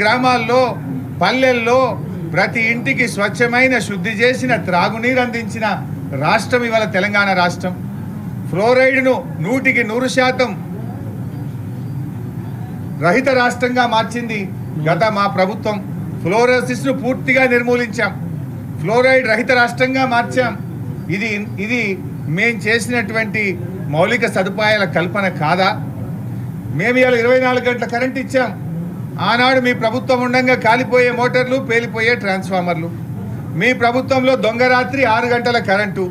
గ్రామాల్లో పల్లెల్లో ప్రతి ఇంటికి స్వచ్ఛమైన శుద్ధి చేసిన త్రాగునీరు అందించిన రాష్ట్రం ఇవాళ తెలంగాణ రాష్ట్రం. ఫ్లోరైడ్ను నూటికి నూరు శాతం రహిత రాష్ట్రంగా మార్చింది గత మా ప్రభుత్వం. ఫ్లోరోసిస్ను పూర్తిగా నిర్మూలించాం. ఫ్లోరైడ్ రహిత రాష్ట్రంగా మార్చాం. ఇది ఇది మేం చేసినటువంటి మౌలిక సదుపాయాల కల్పన కాదా? మేము ఇవాళ ఇరవై నాలుగు గంటల కరెంట్ ఇచ్చాం. ఆనాడు మీ ప్రభుత్వం ఉండగా కాలిపోయే మోటార్లు పేలిపోయే ట్రాన్స్ఫార్మర్లు. మీ ప్రభుత్వంలో దొంగ రాత్రి ఆరు గంటల కరెంటు.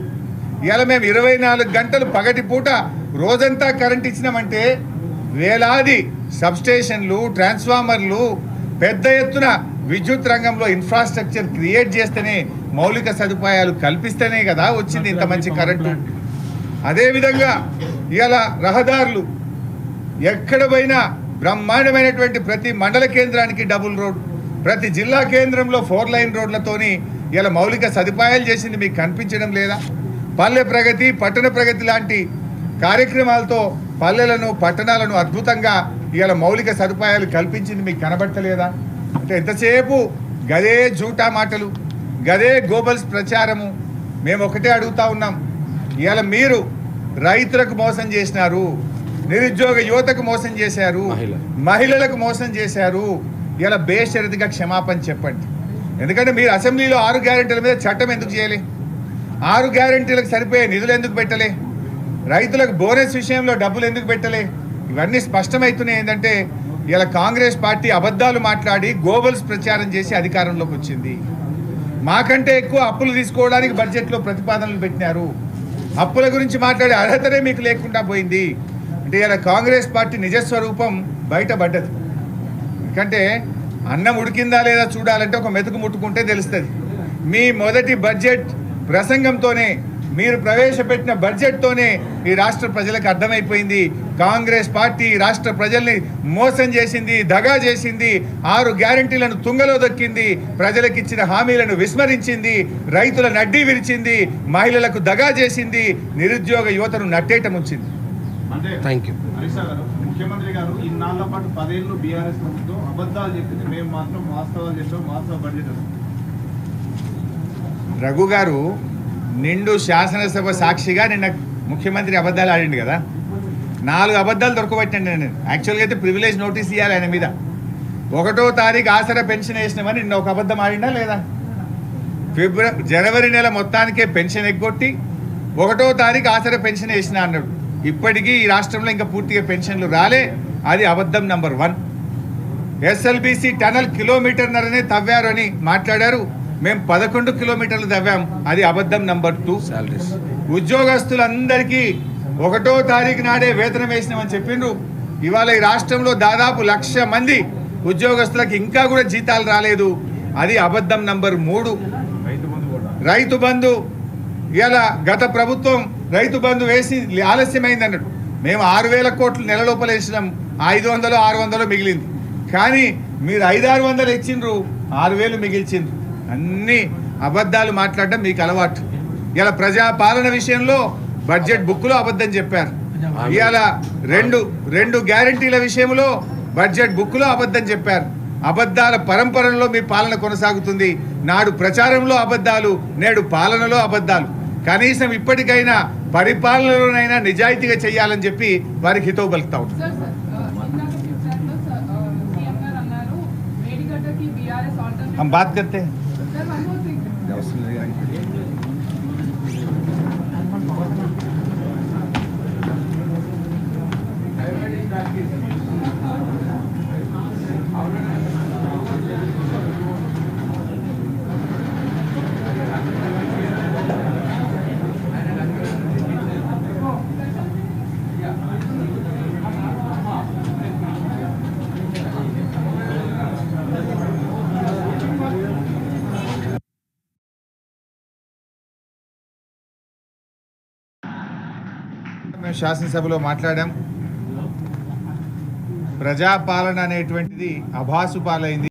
ఇలా మేము ఇరవై నాలుగు గంటలు పగటి పూట రోజంతా కరెంట్ ఇచ్చినామంటే వేలాది సబ్స్టేషన్లు ట్రాన్స్ఫార్మర్లు పెద్ద ఎత్తున విద్యుత్ రంగంలో ఇన్ఫ్రాస్ట్రక్చర్ క్రియేట్ చేస్తేనే మౌలిక సదుపాయాలు కల్పిస్తేనే కదా వచ్చింది ఇంత మంచి కరెంటు. అదేవిధంగా ఇలా రహదారులు. ఎక్కడ పోయినా బ్రహ్మాండమైనటువంటి ప్రతి మండల కేంద్రానికి డబుల్ రోడ్ ప్రతి జిల్లా కేంద్రంలో ఫోర్ లైన్ రోడ్లతోని ఇలా మౌలిక సదుపాయాలు చేసింది మీకు కనిపించడం లేదా? పల్లె ప్రగతి పట్టణ ప్రగతి లాంటి కార్యక్రమాలతో పల్లెలను పట్టణాలను అద్భుతంగా ఇవాళ మౌలిక సదుపాయాలు కల్పించింది మీకు కనబట్టలేదా అంటే ఎంతసేపు గదే జూటా మాటలు గదే గోబల్స్ ప్రచారము మేము ఒకటే అడుగుతా ఉన్నాం. ఇవాళ మీరు రైతులకు మోసం చేసినారు. నిరుద్యోగ యువతకు మోసం చేశారు మహిళ. మహిళలకు మోసం చేశారు. ఇలా బేషరతుగా క్షమాపణ చెప్పండి. ఎందుకంటే మీరు అసెంబ్లీలో ఆరు గ్యారెంటీల మీద చట్టం ఎందుకు చేయలే? ఆరు గ్యారెంటీలకు సరిపోయే నిధులు ఎందుకు పెట్టలే? రైతులకు బోనస్ విషయంలో డబ్బులు ఎందుకు పెట్టలే? ఇవన్నీ స్పష్టమవుతున్నాయి. ఏంటంటే ఇలా కాంగ్రెస్ పార్టీ అబద్ధాలు మాట్లాడి గోబల్స్ ప్రచారం చేసి అధికారంలోకి వచ్చింది. మాకంటే ఎక్కువ అప్పులు తీసుకోవడానికి బడ్జెట్లో ప్రతిపాదనలు పెట్టినారు. అప్పుల గురించి మాట్లాడే అర్హతనే మీకు లేకుండా పోయింది. అంటే ఇలా కాంగ్రెస్ పార్టీ నిజస్వరూపం బయటపడ్డది. ఎందుకంటే అన్నం ఉడికిందా లేదా చూడాలంటే ఒక మెతుకు ముట్టుకుంటే తెలుస్తుంది. మీ మొదటి బడ్జెట్ ప్రసంగంతోనే మీరు ప్రవేశపెట్టిన బడ్జెట్తోనే ఈ రాష్ట్ర ప్రజలకు అర్థమైపోయింది. కాంగ్రెస్ పార్టీ రాష్ట్ర ప్రజల్ని మోసం చేసింది దగా చేసింది ఆరు గ్యారంటీలను తుంగలో దొక్కింది ప్రజలకు ఇచ్చిన హామీలను విస్మరించింది రైతుల నడ్డీ విరిచింది మహిళలకు దగా చేసింది నిరుద్యోగ యువతను నట్టేట ముంచింది. థ్యాంక్ యూ ముఖ్యమంత్రి గారు ఇన్నాళ్ళ పాటు పదేళ్ళు బీఆర్ఎస్ ప్రభుత్వం అబద్ధాలు చెప్పింది. మేము మాత్రం వాస్తవాలు చెప్పాం వాస్తవ బడ్జెట్. రఘు గారు నిండు శాసనసభ సాక్షిగా నిన్న ముఖ్యమంత్రి అబద్ధాలు ఆడిండు కదా. నాలుగు అబద్ధాలు దొరకబట్టండి నేను. యాక్చువల్గా అయితే ప్రివిలేజ్ నోటీస్ ఇవ్వాలి ఆయన మీద. ఒకటో తారీఖు ఆసరా పెన్షన్ వేసినామని నిన్న ఒక అబద్ధం ఆడిందా లేదా? ఫిబ్రవరి జనవరి నెల మొత్తానికే పెన్షన్ ఎగ్గొట్టి ఒకటో తారీఖు ఆసరా పెన్షన్ వేసిన అన్నాడు. ఇప్పటికీ ఈ రాష్ట్రంలో ఇంకా పూర్తిగా పెన్షన్లు రాలే. అది అబద్ధం నంబర్ వన్. ఎస్ఎల్బిసి టనల్ కిలోమీటర్నరనే తవ్వారు అని మాట్లాడారు. మేము పదకొండు కిలోమీటర్లు తవ్వాం. అది అబద్ధం నంబర్ టూ. శాలరీస్ ఉద్యోగస్తులందరికీ ఒకటో తారీఖు నాడే వేతనం వేసినామని చెప్పిండ్రు. ఇవాళ ఈ రాష్ట్రంలో దాదాపు లక్ష మంది ఉద్యోగస్తులకు ఇంకా కూడా జీతాలు రాలేదు. అది అబద్ధం నంబర్ మూడు. రైతు బంధు కూడా. రైతు బంధు. ఇలా గత ప్రభుత్వం రైతు బంధు వేసి ఆలస్యమైంది అన్నట్టు. మేము ఆరు వేల కోట్లు నెల లోపల వేసినాం. ఐదు వందలు ఆరు వందలు మిగిలింది. కానీ మీరు ఐదారు వందలు ఇచ్చిండ్రు. ఆరు వేలు మిగిల్చిండ్రు. అన్ని అబద్ధాలు మాట్లాడడం మీకు అలవాటు. ఇలా ప్రజా పాలన విషయంలో బడ్జెట్ బుక్లో అబద్ధం చెప్పారు. ఇవాళ రెండు రెండు గ్యారంటీల విషయంలో బడ్జెట్ బుక్లో అబద్ధం చెప్పారు. అబద్ధాల పరంపరలో మీ పాలన కొనసాగుతుంది. నాడు ప్రచారంలో అబద్ధాలు నేడు పాలనలో అబద్ధాలు. కనీసం ఇప్పటికైనా పరిపాలనలోనైనా నిజాయితీగా చేయాలని చెప్పి వారికి హితవు పలుకుతా ఉంటాం సార్ సార్ ఆ, ఇందాక చెప్పారు సార్ ఆ, సీఎం గారు అన్నారు మేడిగడ్డకి బీఆర్ఎస్ ఆల్టర్నేటివ్ हम बात करते हैं మేము శాసనసభలో మాట్లాడాం. ప్రజాపాలన అనేటువంటిది అభాసు పాలైంది